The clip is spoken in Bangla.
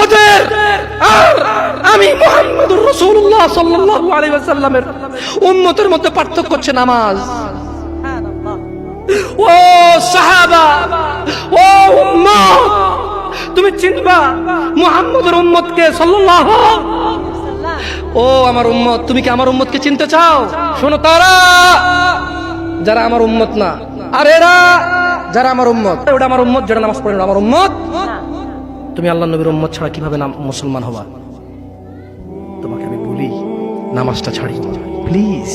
ওদের আমি মধ্যে পার্থক্য হচ্ছে নামাজ। ও সাহাবা, ও তুমি চিনবা মুহাম্মদের উম্মতকে সাল্লাল্লাহু ও আমার উম্মত, তুমি কি আমার উম্মতকে চিনতে চাও? শোনো তারা, যারা আমার উম্মত না। আর এরা যারা আমার উম্মত। ওটা আমার উম্মত যারা নামাজ পড়ে আমার উম্মত। তুমি আল্লাহ নবীর উম্মত ছাড়া কীভাবে মুসলমান হবা? তোমাকে আমি বলি, নামাজটা ছাড়ি। প্লিজ